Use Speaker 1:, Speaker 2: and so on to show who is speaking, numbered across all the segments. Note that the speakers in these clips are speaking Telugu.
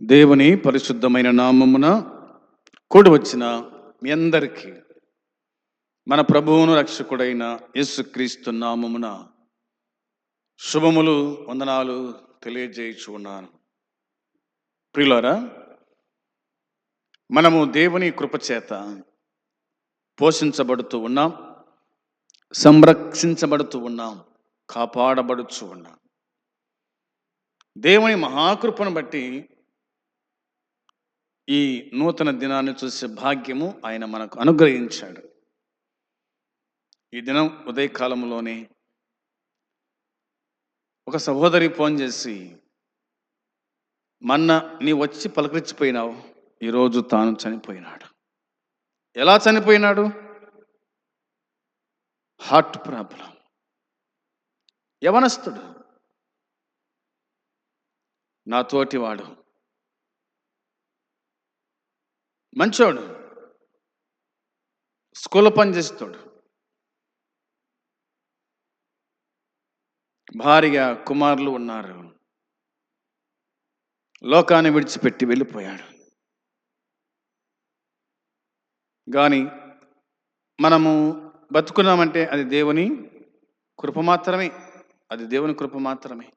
Speaker 1: దేవుని పరిశుద్ధమైన నామమున కూడి వచ్చిన మీ అందరికీ మన ప్రభువును రక్షకుడైన యేసుక్రీస్తు నామమున శుభములు వందనాలు తెలియజేయచ్చు ఉన్నాను ప్రియులారా మనము దేవుని కృపచేత పోషించబడుతూ ఉన్నాం సంరక్షించబడుతూ ఉన్నాం కాపాడబడుచు ఉన్నాం. దేవుని మహాకృపను బట్టి ఈ నూతన దినాన్ని చూసే భాగ్యము ఆయన మనకు అనుగ్రహించాడు. ఈ దినం ఉదయకాలంలోనే ఒక సహోదరి ఫోన్ చేసి మన్న నీ వచ్చి పలకరించిపోయినావు. ఈరోజు తాను చనిపోయినాడు. ఎలా చనిపోయినాడు? హార్ట్ ప్రాబ్లం యవనస్తుడు. నా తోటివాడు మంచోడు. పని పనిచేస్తాడు భార్య కుమారులు ఉన్నారు. లోకాన్ని విడిచిపెట్టి వెళ్ళిపోయాడు. కానీ మనము బతుకున్నామంటే అది దేవుని కృప మాత్రమే. అది దేవుని కృప మాత్రమే.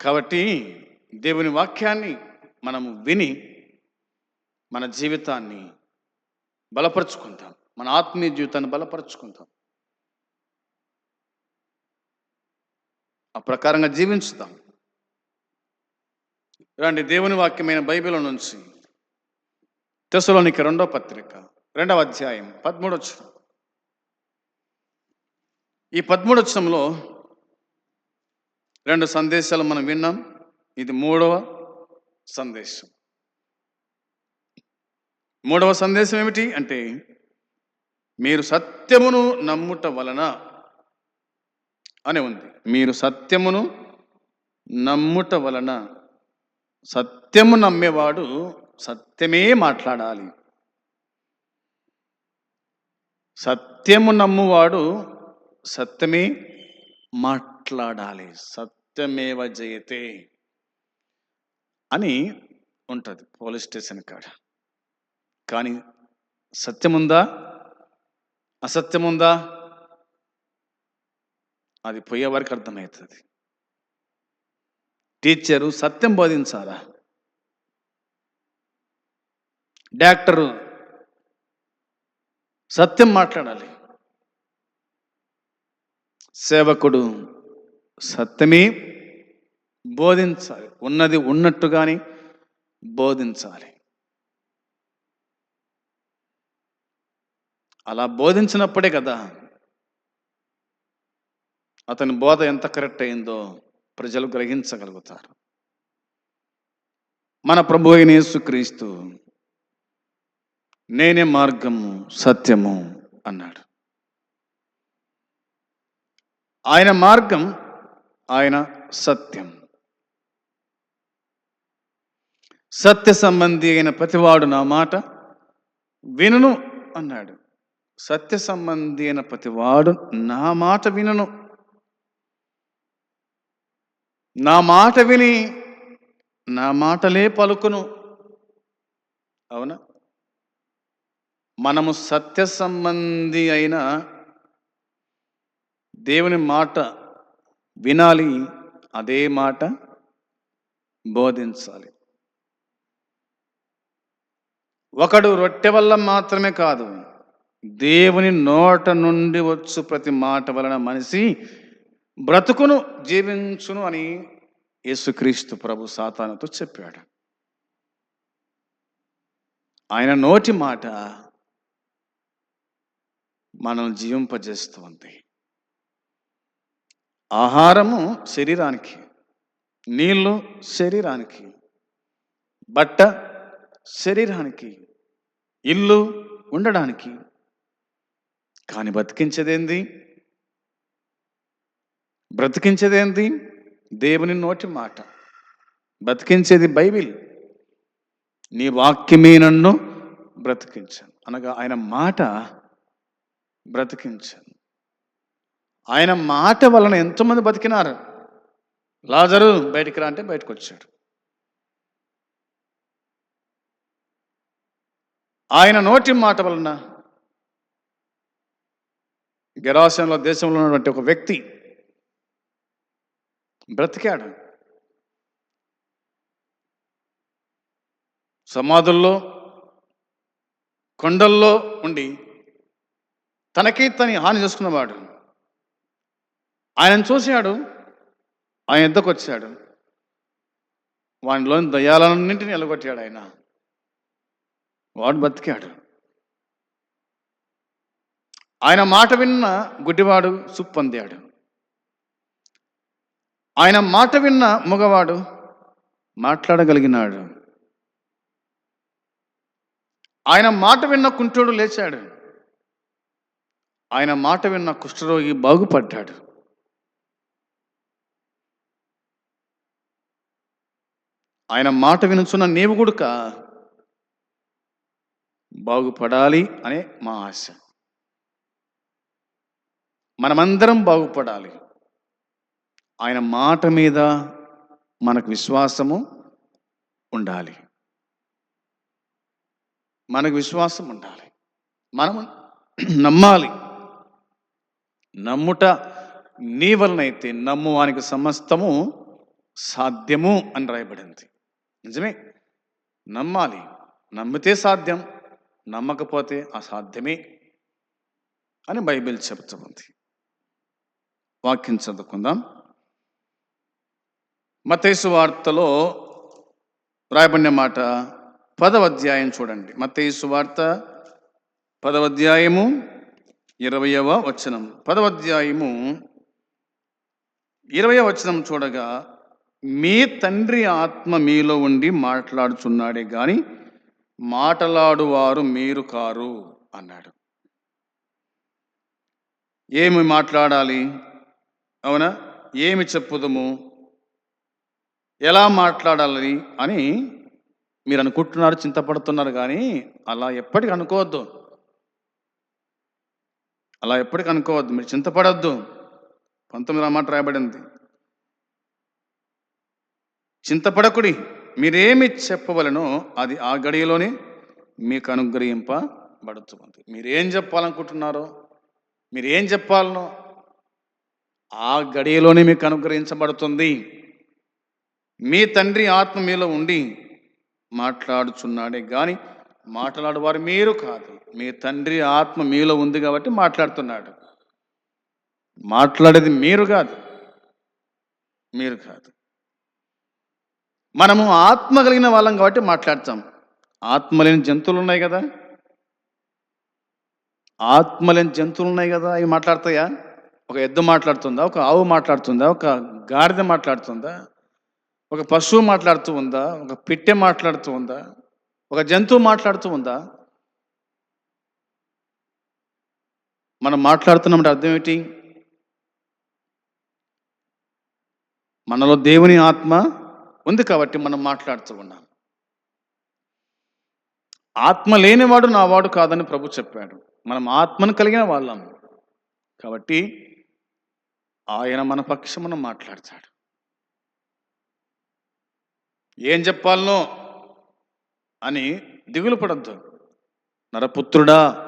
Speaker 1: కాబట్టి దేవుని వాక్యాన్ని మనము విని మన జీవితాన్ని బలపరుచుకుంటాం మన ఆత్మీయ జీవితాన్ని బలపరుచుకుంటాం ఆ ప్రకారంగా జీవించుతాం ఇలాంటి దేవుని వాక్యమైన బైబిల్ నుంచి తెసలోనికి రెండో పత్రిక రెండవ అధ్యాయం పదమూడొచ్చు ఈ పదమూడొచ్చంలో రెండు సందేశాలు మనం విన్నాం. ఇది మూడవ సందేశం. మూడవ సందేశం ఏమిటి అంటే మీరు సత్యమును నమ్ముట వలన అని ఉంది. మీరు సత్యమును నమ్ముట వలన సత్యము నమ్మేవాడు సత్యమే మాట్లాడాలి. సత్యము నమ్మువాడు సత్యమే మాట్లాడాలి. సత్యమేవ జయతే. అని ఉంటుంది పోలీస్ స్టేషన్ కాడ. కానీ సత్యముందా? అసత్యముందా? అది పోయే వరకు అర్థమవుతుంది. టీచరు సత్యం బోధించాలా? డాక్టరు సత్యం మాట్లాడాలి. సేవకుడు సత్యమే బోధించాలి. ఉన్నది ఉన్నట్టుగాని బోధించాలి. అలా బోధించినప్పుడే కదా అతని బోధ ఎంత కరెక్ట్ అయిందో ప్రజలు గ్రహించగలుగుతారు. మన ప్రభు అయిన యేసుక్రీస్తు నేనే మార్గము సత్యము అన్నాడు. ఆయన మార్గం ఆయన సత్యం. సత్య సంబంధి అయిన ప్రతివాడు నా మాట వినును అన్నాడు. సత్య సంబంధి అయిన ప్రతివాడు నా మాట వినును. నా మాట విని నా మాటలే పలుకును. అవునా? మనము సత్య సంబంధి అయిన దేవుని మాట వినాలి అదే మాట బోధించాలి. ఒకడు రొట్టె వల్ల మాత్రమే కాదు దేవుని నోట నుండి వచ్చు ప్రతి మాట వలన మనిషి బ్రతుకును జీవించును అని యేసుక్రీస్తు ప్రభు సాతానుతో చెప్పాడు. ఆయన నోటి మాట మనం జీవింపజేస్తుంది ఆహారము శరీరానికి నీళ్ళు శరీరానికి బట్ట శరీరానికి ఇల్లు ఉండడానికి. కానీ బతికించేదేంది? బ్రతికించేదేంది? దేవుని నోటి మాట. బ్రతికించేది బైబిల్. నీ వాక్యమే నన్ను బ్రతికించాను. అనగా ఆయన మాట బ్రతికించాను. ఆయన మాట వలన ఎంతోమంది బతికినారు? లాజరు బయటికి రా అంటే బయటకు వచ్చాడు ఆయన నోటి మాట వలన గెరాసంలో దేశంలో ఉన్నటువంటి ఒక వ్యక్తి బ్రతికాడు. సమాధుల్లో కొండల్లో ఉండి తనకి తని హాని చేసుకున్నవాడు. ఆయన చూశాడు ఆయన ఎద్దకు వచ్చాడు వానిలోని దయాలన్నింటినీ ఎలగొట్టాడు ఆయన. వాడు బతికాడు. ఆయన మాట విన్న గుడ్డివాడు సుప్పొందాడు ఆయన మాట విన్న మగవాడు మాట్లాడగలిగినాడు. ఆయన మాట విన్న కుంటోడు లేచాడు. ఆయన మాట విన్న కుష్ఠరోగి బాగుపడ్డాడు. ఆయన మాట వినుచున్న నీవు గుడుక బాగుపడాలి అనే మా ఆశ. మనమందరం బాగుపడాలి. ఆయన మాట మీద మనకు విశ్వాసము ఉండాలి. మనకు విశ్వాసం ఉండాలి. మనము నమ్మాలి. నమ్ముట నీ వలనైతే నమ్మువానికి సమస్తము సాధ్యము అని రాయబడింది. నిజమే? నమ్మాలి. నమ్మితే సాధ్యం. నమ్మకపోతే అసాధ్యమే అని బైబిల్ చెప్తుంది. వాక్యం చదువుకుందాం. మతేసు వార్తలో రాయబడిన మాట పదవ అధ్యాయం చూడండి. మతేసు వార్త పదవ అధ్యాయము ఇరవయవ వచనం. పదవ అధ్యాయము ఇరవయ వచనం చూడగా మీ తండ్రి ఆత్మ మీలో ఉండి మాట్లాడుచున్నాడే కానీ మాటలాడువారు మీరు కారు అన్నాడు. ఏమి మాట్లాడాలి? అవునా? ఏమి చెప్పుదము? ఎలా మాట్లాడాలి అని మీరు అనుకుంటున్నారు చింతపడుతున్నారు కానీ అలా ఎప్పటికి అనుకోవద్దు. అలా ఎప్పటికి అనుకోవద్దు. మీరు చింతపడద్దు. పంతొమ్మిది మాట రాయబడింది. చింతపడకుడి. మీరేమి చెప్పవలనో అది ఆ గడియలోనే మీకు అనుగ్రహింపబడుతుంది. మీరేం చెప్పాలనుకుంటున్నారో మీరేం చెప్పాలనో ఆ గడియలోనే మీకు అనుగ్రహించబడుతుంది. మీ తండ్రి ఆత్మ మీలో ఉండి మాట్లాడుచున్నాడే కానీ మాట్లాడేవారు మీరు కాదు. మీ తండ్రి ఆత్మ మీలో ఉంది కాబట్టి మాట్లాడుతున్నాడు. మాట్లాడేది మీరు కాదు. మీరు కాదు. మనము ఆత్మ కలిగిన వాళ్ళం కాబట్టి మాట్లాడతాం. ఆత్మ లేని జంతువులు ఉన్నాయి కదా? ఆత్మ లేని జంతువులు ఉన్నాయి కదా? అవి మాట్లాడతాయా? ఒక ఎద్దు మాట్లాడుతుందా? ఒక ఆవు మాట్లాడుతుందా? ఒక గాడిద మాట్లాడుతుందా? ఒక పశువు మాట్లాడుతూ ఉందా? ఒక పిట్టె మాట్లాడుతూ ఉందా? ఒక జంతువు మాట్లాడుతూ ఉందా? మనం మాట్లాడుతున్నామంటే అర్థం ఏంటి? మనలో దేవుని ఆత్మ ఉంది కాబట్టి మనం మాట్లాడుతూ ఉన్నాం. ఆత్మ లేనివాడు నావాడు కాదని ప్రభు చెప్పాడు. మనం ఆత్మను కలిగిన వాళ్ళం. కాబట్టి ఆయన మన పక్షమున మాట్లాడతాడు. ఏం చెప్పాలనో అని దిగులు పడద్దు. నరపుత్రుడా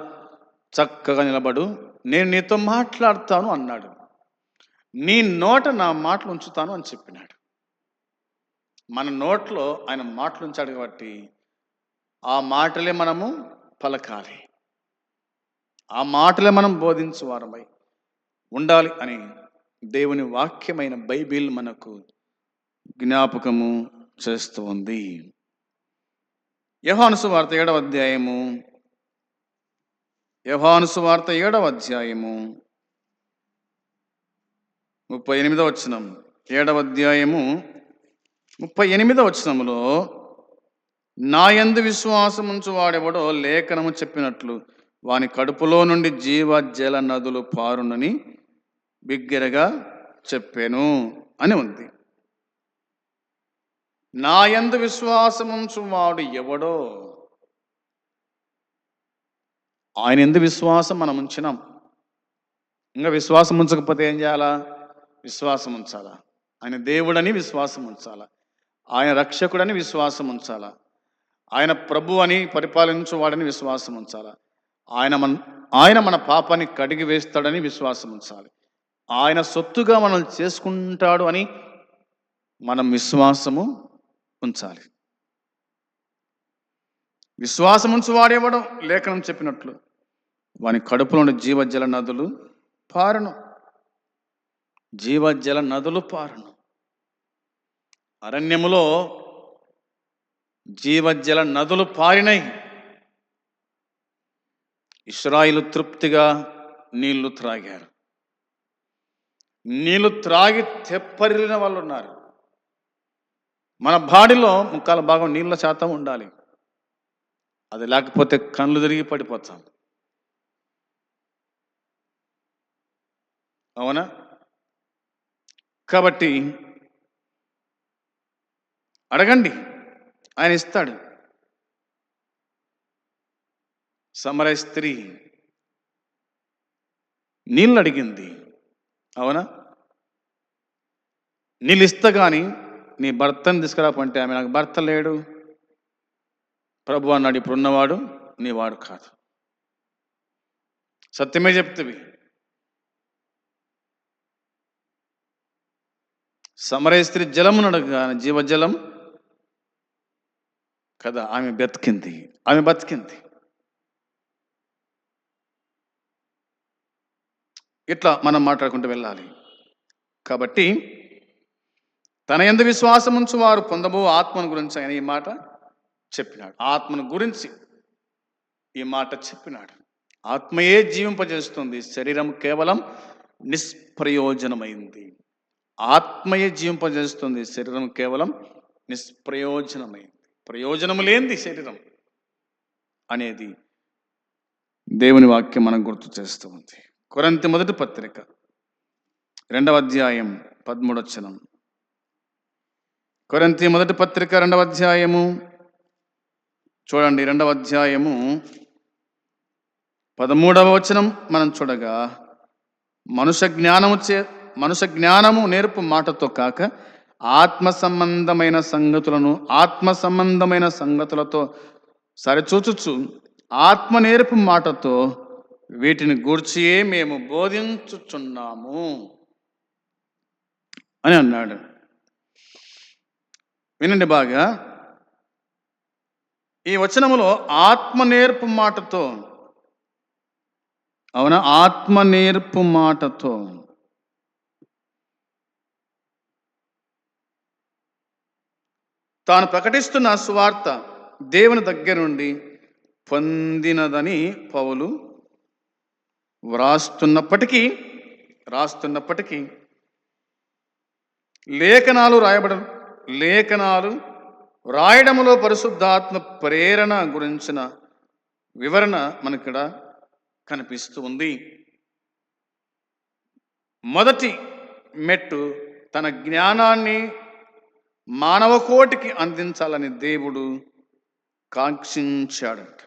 Speaker 1: చక్కగా నిలబడు. నేను నీతో మాట్లాడతాను అన్నాడు. నీ నోట నా మాటలు ఉంచుతాను అని చెప్పినాడు. మన నోట్లో ఆయన మాటలు ఉంచాడు కాబట్టి ఆ మాటలే మనము పలకాలి. ఆ మాటలే మనం బోధించు వారమై ఉండాలి అని దేవుని వాక్యమైన బైబిల్ మనకు జ్ఞాపకము చేస్తుంది యహానుసు వార్త ఏడవ అధ్యాయము. యహానుసు వార్త ఏడవ అధ్యాయము. ముప్పై ఎనిమిదవ వచ్చినం ఏడవ అధ్యాయము ముప్పై ఎనిమిదో వచనములో నా యందు విశ్వాసముంచు వాడెవడో లేఖనము చెప్పినట్లు వాని కడుపులో నుండి జీవ జల నదులు పారునని బిగ్గరగా చెప్పాను అని ఉంది. నా యందు విశ్వాసముంచు వాడు ఎవడో? ఆయన ఎందు విశ్వాసం మనం ఉంచినాం ఇంకా విశ్వాసం ఉంచకపోతే ఏం చేయాలా? విశ్వాసం ఉంచాలా ఆయన దేవుడని విశ్వాసం ఉంచాలా ఆయన రక్షకుడని విశ్వాసం ఉంచాల? ఆయన ప్రభు అని పరిపాలించువాడని విశ్వాసం ఉంచాల? ఆయన మన ఆయన మన పాపాన్ని కడిగి వేస్తాడని విశ్వాసం ఉంచాలి. ఆయన సొత్తుగా మనం చేసుకుంటాడు అని మనం విశ్వాసము ఉంచాలి. విశ్వాసం ఉంచి వాడేవాడు లేఖనం చెప్పినట్లు వాని కడుపులోని జీవజల నదులు పారను. జీవజల నదులు పారను. అరణ్యములో జీవజల నదులు పారినాయి ఇస్రాయిలు తృప్తిగా నీళ్ళు త్రాగారు. నీళ్ళు త్రాగి తెప్పరిలిన వాళ్ళు ఉన్నారు మన బాడీలో ముక్కాల భాగం నీళ్ళ శాతం ఉండాలి. అది లేకపోతే కళ్ళు తిరిగి పడిపోతాం. అవునా? కాబట్టి అడగండి. ఆయన ఇస్తాడు. సమర స్త్రీ నీళ్ళు అడిగింది అవునా? నీళ్ళు ఇస్తా కానీ నీ భర్తను తీసుకురాపంటే ఆమె నాకు భర్త లేడు. ప్రభు అన్నాడు ఇప్పుడున్నవాడు నీ వాడు కాదు. సత్యమే చెప్తుంది సమరయ స్త్రీ జలమును అడగగా జీవజలం కదా ఆమె బతికింది ఆమె బతికింది ఇట్లా మనం మాట్లాడుకుంటూ వెళ్ళాలి. కాబట్టి తన ఎందు విశ్వాసం ఉంచు వారు పొందబో ఆత్మను గురించి ఆయన ఈ మాట చెప్పినాడు. ఆత్మను గురించి ఈ మాట చెప్పినాడు. ఆత్మయే జీవింపజేస్తుంది. శరీరం కేవలం నిష్ప్రయోజనమైంది. ఆత్మయే జీవింపజేస్తుంది. శరీరం కేవలం నిష్ప్రయోజనమైంది. ప్రయోజనము లేనిది శరీరం అనేది దేవుని వాక్యం మనం గుర్తు చేస్తూ ఉంది. కొరంతి మొదటి పత్రిక రెండవ అధ్యాయం పదమూడొచ్చనం. కొరంతి మొదటి పత్రిక రెండవ అధ్యాయము చూడండి రెండవ అధ్యాయము పదమూడవ వచనం మనం చూడగా మనుష జ్ఞానము చే మనుష జ్ఞానము నేర్పు మాటతో కాక ఆత్మ సంబంధమైన సంగతులను ఆత్మ సంబంధమైన సంగతులతో సరిచూచుచు ఆత్మ నేర్పు మాటతో వీటిని గూర్చియే మేము బోధించుచున్నాము అని అన్నాడు. వినండి బాగా. ఈ వచనములో ఆత్మ నేర్పు మాటతో అవునా? ఆత్మ నేర్పు మాటతో తాను ప్రకటిస్తున్న సువార్త దేవుని దగ్గర నుండి పొందినదని పౌలు వ్రాస్తున్నప్పటికీ రాస్తున్నప్పటికీ లేఖనాలు రాయబడ లేఖనాలు రాయడములో పరిశుద్ధాత్మ ప్రేరణ గురించిన వివరణ మనకిక్కడ కనిపిస్తూ ఉంది. మొదటి మెట్టు తన జ్ఞానాన్ని మానవ కోటికి అందించాలని దేవుడు కాంక్షించాడట.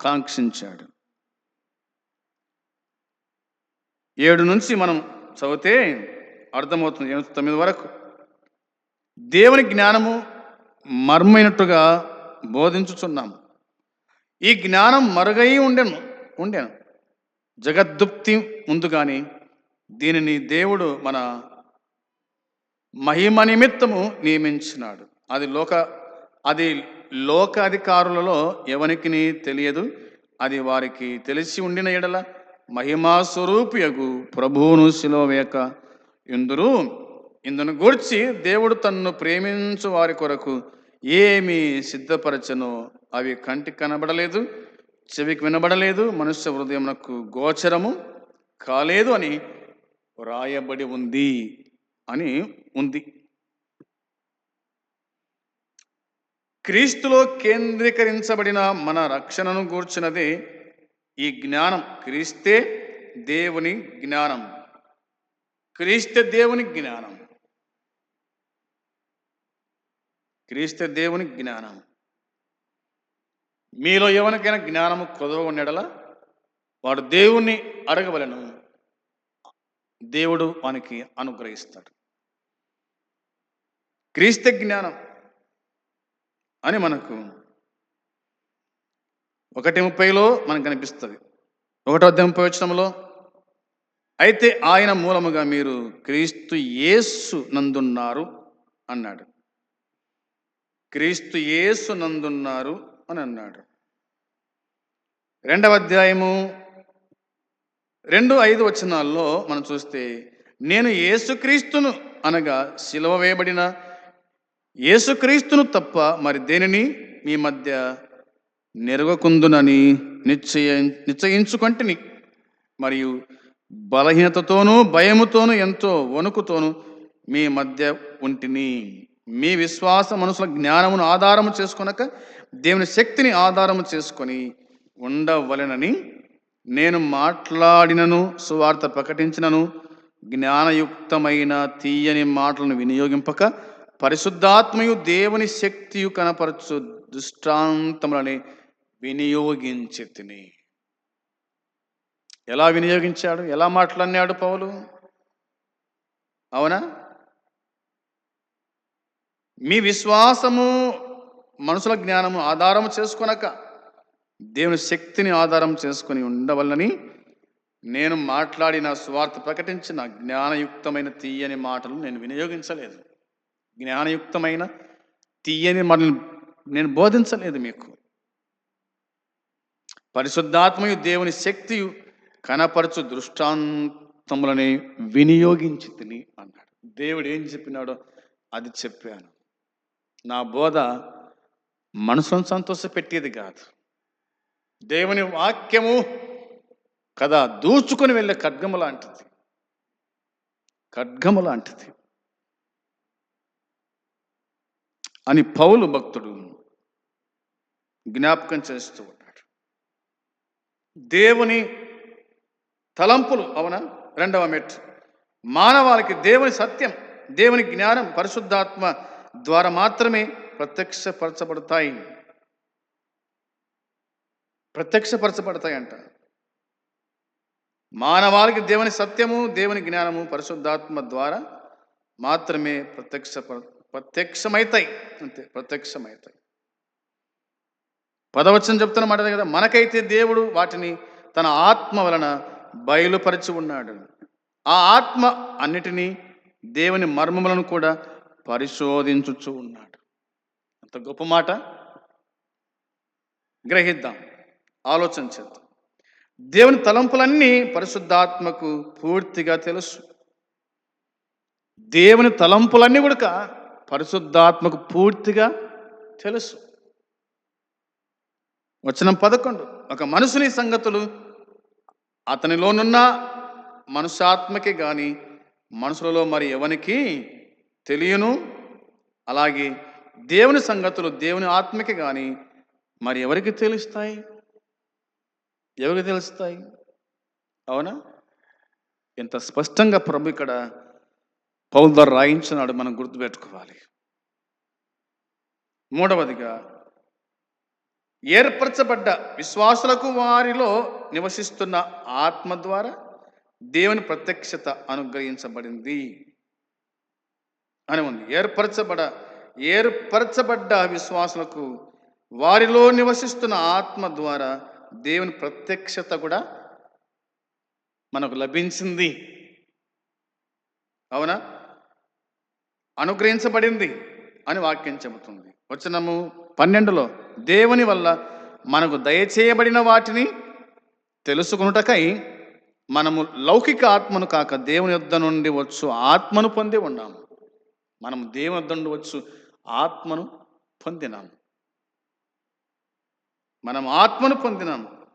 Speaker 1: కాంక్షించాడు. ఏడు నుంచి మనం చదివితే అర్థమవుతుంది. ఎనిమిది తొమ్మిది వరకు దేవుని జ్ఞానము మర్మైనట్టుగా బోధించుచున్నాము ఈ జ్ఞానం మరుగై ఉండెను ఉండెను. జగద్దుప్తి ముందు కానీ దీనిని దేవుడు మన మహిమ నిమిత్తము నియమించినాడు. అది లోక అది లోక అధికారులలో ఎవరికి తెలియదు. అది వారికి తెలిసి ఉండిన ఎడల మహిమా స్వరూపియగు ప్రభువును శిలోవేక ఇందురు ఇందును గూర్చి దేవుడు తన్ను ప్రేమించు వారి కొరకు ఏమి సిద్ధపరచనో. అవి కంటికి కనబడలేదు చెవికి వినబడలేదు మనుష్య హృదయమునకు గోచరము కాలేదు అని వ్రాయబడి ఉంది. అని ఉంది. క్రీస్తులో కేంద్రీకరించబడిన మన రక్షణను గూర్చినదే ఈ జ్ఞానం. క్రీస్తే దేవుని జ్ఞానం. క్రీస్తే దేవుని జ్ఞానం. క్రీస్తే దేవుని జ్ఞానం. మీలో ఎవరికైనా జ్ఞానము కొదవ ఉండడల వాడు దేవుణ్ణి అడగవలను. దేవుడు వానికి అనుగ్రహిస్తాడు. క్రీస్తు జ్ఞానం అని మనకు ఒకటి ముప్పైలో మనకు కనిపిస్తుంది. ఒకటో అధ్యాయం ముప్పై వచ్చినంలో అయితే ఆయన మూలముగా మీరు క్రీస్తు యేసు నందున్నారు అన్నాడు. క్రీస్తు యేసు నందున్నారు అని అన్నాడు. రెండవ అధ్యాయము రెండు ఐదు వచనాల్లో మనం చూస్తే నేను యేసుక్రీస్తును అనగా సిలువ వేయబడిన యేసుక్రీస్తును తప్ప మరి దేనిని? మీ మధ్య నెరవకుందునని నిశ్చయ నిశ్చయించుకొంటిని. మరియు బలహీనతతోనూ భయముతోనూ ఎంతో వణుకుతోనూ మీ మధ్య ఉంటిని. మీ విశ్వాస మనసుల జ్ఞానమును ఆధారము చేసుకొనక దేవుని శక్తిని ఆధారము చేసుకొని ఉండవలెనని నేను మాట్లాడినను సువార్త ప్రకటించినను. జ్ఞానయుక్తమైన తీయని మాటలను వినియోగింపక పరిశుద్ధాత్మయు దేవుని శక్తియు కనపరచు దృష్టాంతములని వినియోగించి తిని ఎలా వినియోగించాడు? ఎలా మాట్లాడినాడు పౌలు? అవునా? మీ విశ్వాసము మనుషుల జ్ఞానము ఆధారము చేసుకొనక దేవుని శక్తిని ఆధారం చేసుకొని ఉండవల్లని నేను మాట్లాడిన స్వార్థ ప్రకటించిన జ్ఞానయుక్తమైన తీయని మాటలు నేను వినియోగించలేదు. జ్ఞానయుక్తమైన తీయని మనల్ని నేను బోధించలేదు మీకు. పరిశుద్ధాత్మయు దేవుని శక్తియు కనపరచు దృష్టాంతములని వినియోగించి తిని అన్నాడు. దేవుడు ఏం చెప్పినాడో అది చెప్పాను. నా బోధ మనసును సంతోషపెట్టేది కాదు. దేవుని వాక్యము కదా దూచుకొని వెళ్ళే ఖడ్గము లాంటిది. ఖడ్గము లాంటిది. అని పౌలు భక్తుడు జ్ఞాపకం చేస్తూ ఉన్నాడు దేవుని తలంపులు అవునా? రెండవ మెట్ మానవాళికి దేవుని సత్యం దేవుని జ్ఞానం పరిశుద్ధాత్మ ద్వారా మాత్రమే ప్రత్యక్షపరచబడతాయి. ప్రత్యక్షపరచబడతాయి అంట మానవాళికి దేవుని సత్యము దేవుని జ్ఞానము పరిశుద్ధాత్మ ద్వారా మాత్రమే ప్రత్యక్ష ప్రత్యక్షమవుతాయి అంతే ప్రత్యక్షమవుతాయి పదవచనం చెప్తున్న మాట కదా మనకైతే దేవుడు వాటిని తన ఆత్మ వలన బయలుపరిచి ఉన్నాడు. ఆ ఆత్మ అన్నిటినీ దేవుని మర్మములను కూడా పరిశోధించుచు ఉన్నాడు. అంత గొప్ప మాట. గ్రహిద్దాం ఆలోచన చేద్దాం. దేవుని తలంపులన్నీ పరిశుద్ధాత్మకు పూర్తిగా తెలుసు. దేవుని తలంపులన్నీ కూడా పరిశుద్ధాత్మకు పూర్తిగా తెలుసు. వచనం పదకొండు. ఒక మనుషుని సంగతులు అతనిలోనున్న మనుషాత్మకి కానీ మనుషులలో మరి ఎవనికి తెలియను. అలాగే దేవుని సంగతులు దేవుని ఆత్మకి కానీ మరి ఎవరికి తెలుస్తాయి? ఎవరికి తెలుస్తాయి? అవునా? ఎంత స్పష్టంగా ప్రభు ఇక్కడ పౌల్ ద్వారా రాయించినాడు మనం గుర్తుపెట్టుకోవాలి. మూడవదిగా ఏర్పరచబడ్డ విశ్వాసులకు వారిలో నివసిస్తున్న ఆత్మ ద్వారా దేవుని ప్రత్యక్షత అనుగ్రహించబడింది అని ఉంది. ఏర్పరచబడ ఏర్పరచబడ్డ విశ్వాసులకు వారిలో నివసిస్తున్న ఆత్మ ద్వారా దేవుని ప్రత్యక్షత కూడా మనకు లభించింది. అవునా? అనుగ్రహించబడింది అని వాక్యం చెబుతుంది. వచనము పన్నెండులో దేవుని వల్ల మనకు దయచేయబడిన వాటిని తెలుసుకునుటకై మనము లౌకిక ఆత్మను కాక దేవుని యొద్ద నుండి వచ్చు ఆత్మను పొంది ఉన్నాము. మనము దేవుని యొద్ద నుండి వచ్చు ఆత్మను పొందినాము. మనం ఆత్మను పొందినాము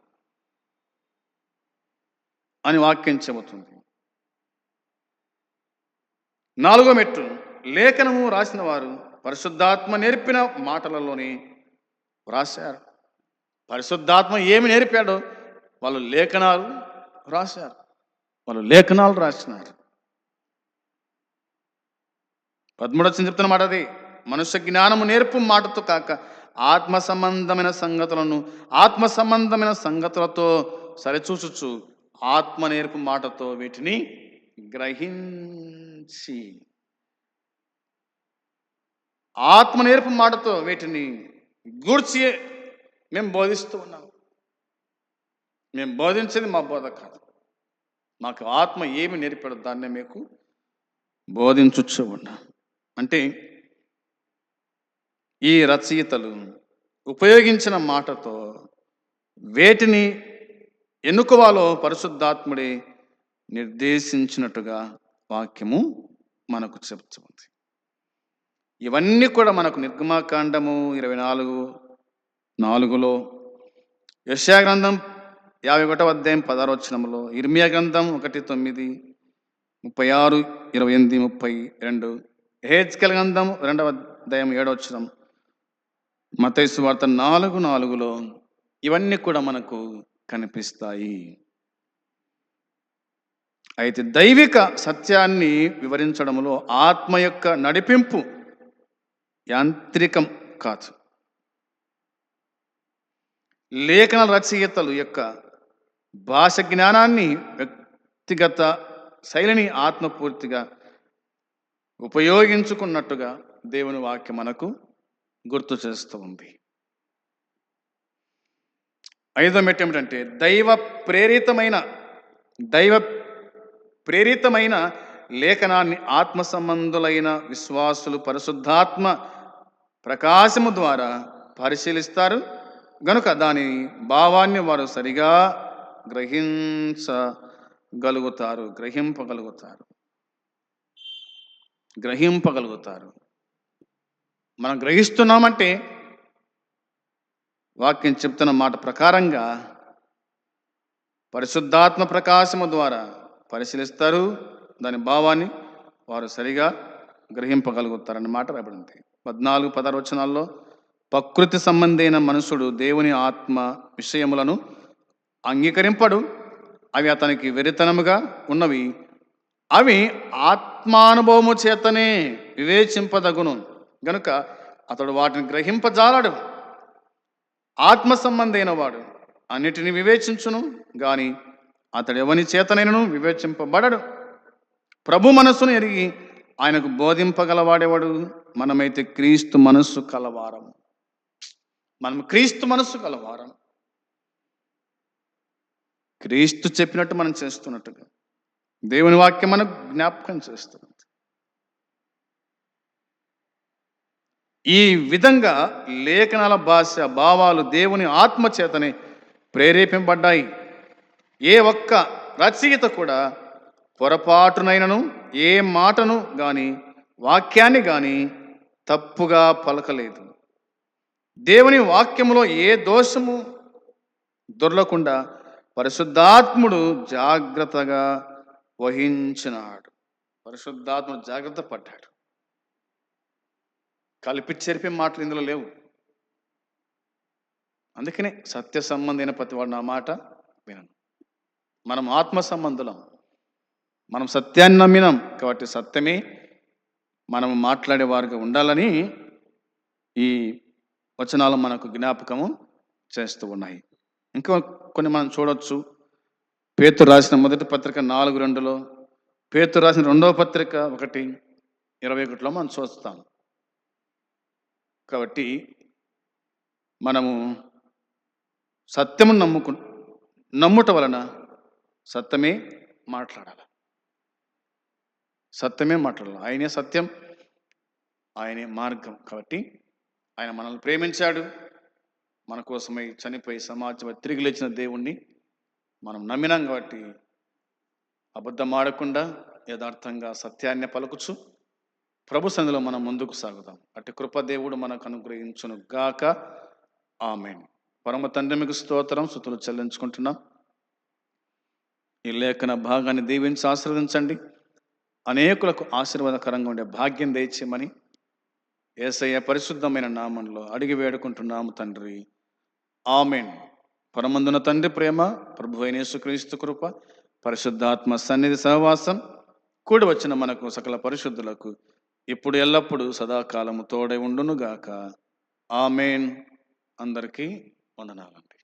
Speaker 1: అని వాక్యం చెబుతుంది. నాలుగో మెట్టు లేఖనము రాసిన వారు పరిశుద్ధాత్మ నేర్పిన మాటలలోనే రాశారు పరిశుద్ధాత్మ ఏమి నేర్పాడో వాళ్ళు లేఖనాలు రాశారు. వాళ్ళు లేఖనాలు రాసినారు. పదమూడొచ్చిన చెప్తున్న మాట అది. మనుష్య జ్ఞానము నేర్పు మాటతో కాక ఆత్మ సంబంధమైన సంగతులను ఆత్మ సంబంధమైన సంగతులతో సరిచూచుచు ఆత్మ నేర్పు మాటతో వీటిని గ్రహించి ఆత్మ నేర్పు మాటతో వీటిని గూర్చి మేము బోధిస్తూ ఉన్నాం. మేము బోధించేది మా బోధ కాదు. మాకు ఆత్మ ఏమి నేర్పాడో దాన్నే మీకు బోధించుచ్చు ఉన్నాం. అంటే ఈ రచయితలు ఉపయోగించిన మాటతో వేటిని ఎన్నుకోవాలో పరిశుద్ధాత్ముడే నిర్దేశించినట్టుగా వాక్యము మనకు చెప్తుంది ఇవన్నీ కూడా మనకు నిర్గమాకాండము ఇరవై నాలుగు నాలుగులో యశ్యా గ్రంథం యాభై ఒకటో అధ్యాయం పదారోచనములో ఇర్మియా గ్రంథం ఒకటి తొమ్మిది ముప్పై ఆరు ఇరవై ఎనిమిది ముప్పై రెండు హేజ్కెల్ గ్రంథం రెండవ అధ్యాయం ఏడవచనం మతైసు వార్త నాలుగు నాలుగులో ఇవన్నీ కూడా మనకు కనిపిస్తాయి. అయితే దైవిక సత్యాన్ని వివరించడంలో ఆత్మ యొక్క నడిపింపు యాంత్రికం కాదు. లేఖన రచయితలు యొక్క భాష జ్ఞానాన్ని వ్యక్తిగత శైలిని ఆత్మపూర్తిగా ఉపయోగించుకున్నట్టుగా దేవుని వాక్యం మనకు గుర్తు చేస్తూ ఉంది. ఐదో మెట్టు ఏమిటంటే దైవ ప్రేరితమైన దైవ ప్రేరితమైన లేఖనాన్ని ఆత్మ సంబంధులైన విశ్వాసులు పరిశుద్ధాత్మ ప్రకాశము ద్వారా పరిశీలిస్తారు. గనుక దాని భావాన్ని వారు సరిగా గ్రహించగలుగుతారు. గ్రహింపగలుగుతారు. గ్రహింపగలుగుతారు. మనం గ్రహిస్తున్నామంటే వాక్యం చెప్తున్న మాట ప్రకారంగా పరిశుద్ధాత్మ ప్రకాశము ద్వారా పరిశీలిస్తారు. దాని భావాన్ని వారు సరిగా గ్రహింపగలుగుతారన్న మాట రాబడింది పద్నాలుగు పదహారు ప్రకృతి సంబంధైన మనుషుడు దేవుని ఆత్మ విషయములను అంగీకరింపడు. అవి అతనికి వెరితనముగా ఉన్నవి. అవి ఆత్మానుభవము చేతనే వివేచింపదగును. గనుక అతడు వాటిని గ్రహింపజాలడు. ఆత్మ సంబంధైన వాడు అన్నిటిని వివేచించును గాని అతడు ఎవని చేతనైనను వివేచింపబడడు. ప్రభు మనస్సును ఎరిగి ఆయనకు బోధింపగలవాడేవాడు? మనమైతే క్రీస్తు మనస్సు కలవారం మనం క్రీస్తు మనస్సు కలవారం క్రీస్తు చెప్పినట్టు మనం చేస్తున్నట్టుగా దేవుని వాక్యం మనకు జ్ఞాపకం చేస్తున్నది ఈ విధంగా లేఖనాల భాష భావాలు దేవుని ఆత్మ చేతనే ప్రేరేపింపబడ్డాయి. ఏ ఒక్క రచయిత కూడా పొరపాటునైనను ఏ మాటను కానీ వాక్యాన్ని కానీ తప్పుగా పలకలేదు. దేవుని వాక్యంలో ఏ దోషము దొరలకుండా పరిశుద్ధాత్ముడు జాగ్రత్తగా వహించినాడు. పరిశుద్ధాత్ముడు జాగ్రత్త పడ్డాడు. కలిపి చెరిపే మాటలు ఇందులో లేవు. అందుకనే సత్య సంబంధమైన ప్రతి వాడు నా మాట వినను. మనం ఆత్మ సంబంధులం. మనం సత్యాన్ని నమ్మినాం కాబట్టి సత్యమే మనం మాట్లాడే వారిగా ఉండాలని ఈ వచనాలు మనకు జ్ఞాపకము చేస్తూ ఉన్నాయి. ఇంకా కొన్ని మనం చూడవచ్చు పేతు రాసిన మొదటి పత్రిక నాలుగు రెండులో పేతు రాసిన రెండవ పత్రిక ఒకటి ఇరవై ఒకటిలో మనం చూస్తాం కాబట్టి మనము సత్యము నమ్ముకు నమ్ముట వలన సత్యమే మాట్లాడాలి. సత్యమే మాట్లాడాలి. ఆయనే సత్యం ఆయనే మార్గం. కాబట్టి ఆయన మనల్ని ప్రేమించాడు. మన కోసమై చనిపోయి సమాజం తిరిగి లేచిన దేవుణ్ణి మనం నమ్మినాం కాబట్టి అబద్ధం ఆడకుండా యథార్థంగా సత్యాన్ని పలుకుచు ప్రభు సంధిలో మనం ముందుకు సాగుదాం. అటు కృపదేవుడు మనకు అనుగ్రహించును గాక. ఆమెన్. పరమ తండ్రి మీకు స్తోత్రం. సుతులు చెల్లించుకుంటున్నాం. ఈ లేఖన భాగాన్ని దీవించి ఆశీర్వదించండి. అనేకులకు ఆశీర్వాదకరంగా ఉండే భాగ్యం దయచేయమని ఏసయ్య పరిశుద్ధమైన నామంలో అడిగి వేడుకుంటున్నాము తండ్రి. ఆమెన్. పరమందున తండ్రి ప్రేమ ప్రభు అయిన యేసుక్రీస్తు కృప పరిశుద్ధాత్మ సన్నిధి సహవాసం కూడి వచ్చిన మనకు సకల పరిశుద్ధులకు ఇప్పుడు ఎల్లప్పుడూ సదాకాలము తోడై ఉండునుగాక. ఆమెన్. అందరికీ వందనాలండి.